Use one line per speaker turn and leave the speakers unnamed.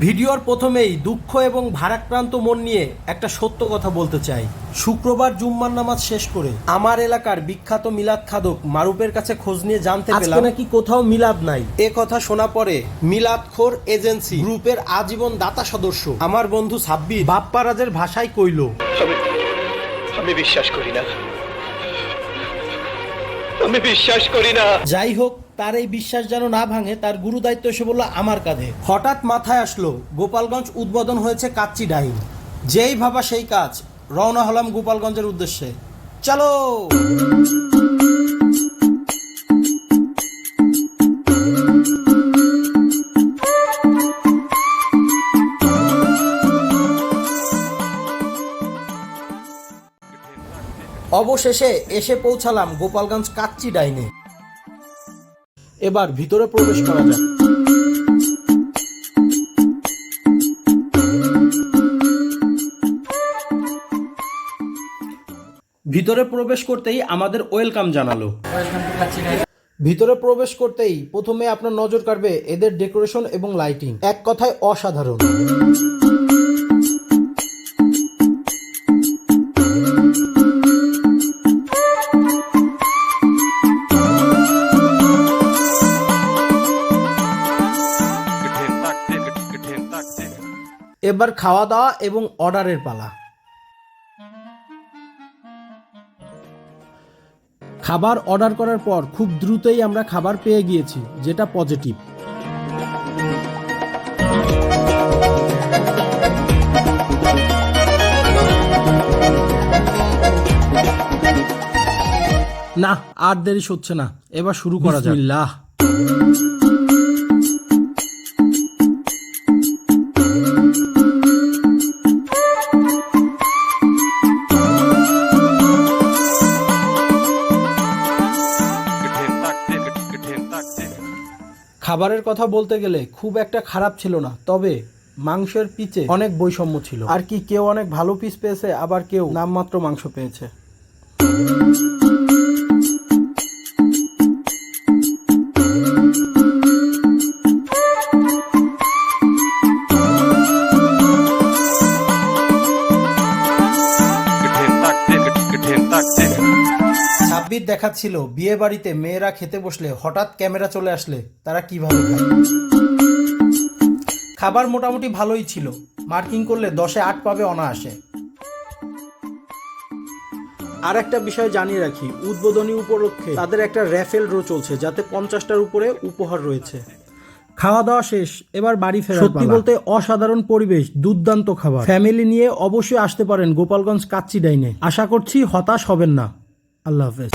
ভিডিওর প্রথমেই দুঃখ এবং ভারাক্রান্ত মন নিয়ে একটা সত্য কথা বলতে চাই। শুক্রবার জুম্মার নামাজ শেষ করে আমার এলাকার বিখ্যাত মিলাদ খাদক মারুপের কাছে খোঁজ নিয়ে জানতে পেলাম নাকি কোথাও মিলাদ নাই। এ কথা শোনা পরে মিলাদ খোর এজেন্সি গ্রুপের আজীবন দাতা সদস্য আমার বন্ধু সাব্বির বাপ্পারাজের ভাষায় কইলো
আমি বিশ্বাস করি না। আমি বিশ্বাস করি না।
যাই হোক তার এই বিশ্বাস যেন না ভাঙে, তার গুরু দায়িত্ব এসে বলল, আমার কাঁধে। হঠাৎ মাথায় আসলো, গোপালগঞ্জ উদ্বোধন হয়েছে কাচ্চি ডাইন। যেই ভাবা সেই কাজ, রওনা হলাম গোপালগঞ্জের উদ্দেশ্যে। চলো! অবশেষে এসে পৌঁছালাম গোপালগঞ্জ কাচ্চি ডাইনে। এবার ভিতরে প্রবেশ করা যাক। ভিতরে প্রবেশ করতেই আমাদের ওয়েলকাম জানালো। ভিতরে প্রবেশ করতেই প্রথমে আপনার নজর কাড়বে এদের ডেকোরেশন এবং লাইটিং। এক কথায় অসাধারণ। এবার খাওয়া দাওয়া এবং অর্ডারের পালা। খাবার অর্ডার করার পর খুব দ্রুতই আমরা খাবার পেয়ে গিয়েছি, যেটা পজিটিভ না, আর দেরি হচ্ছে না। এবার শুরু করা যাক। খাবারের কথা বলতে গেলে খুব একটা খারাপ ছিল না, তবে মাংসের পিচে অনেক বৈষম্য ছিল। আর কি কেউ অনেক ভালো পিস পেয়েছে, আবার কেউ নামমাত্র মাংস পেয়েছে। সাব্বির দেখাচ্ছিল বিয়ে বাড়িতে মেয়েরা খেতে বসলে হঠাৎ ক্যামেরা চলে আসলে তারা কীভাবে খাবার মোটামুটি ভালোই ছিল মার্কিং করলে দশে আট পাবে অনায়াসে। আর একটা বিষয় জানিয়ে রাখি উদ্বোধনী উপলক্ষে তাদের একটা র্যাফেল ড্র চলছে যাতে পঞ্চাশটার উপরে উপহার রয়েছে। খাওয়া দাওয়া শেষ এবার বাড়ি ফেরা সত্যি বলতে অসাধারণ পরিবেশ দুর্দান্ত খাবার। ফ্যামিলি নিয়ে অবশ্যই আসতে পারেন গোপালগঞ্জ কাচ্চি ডাইনে। আশা করছি হতাশ হবেন না। আল্লাহ হাফেজ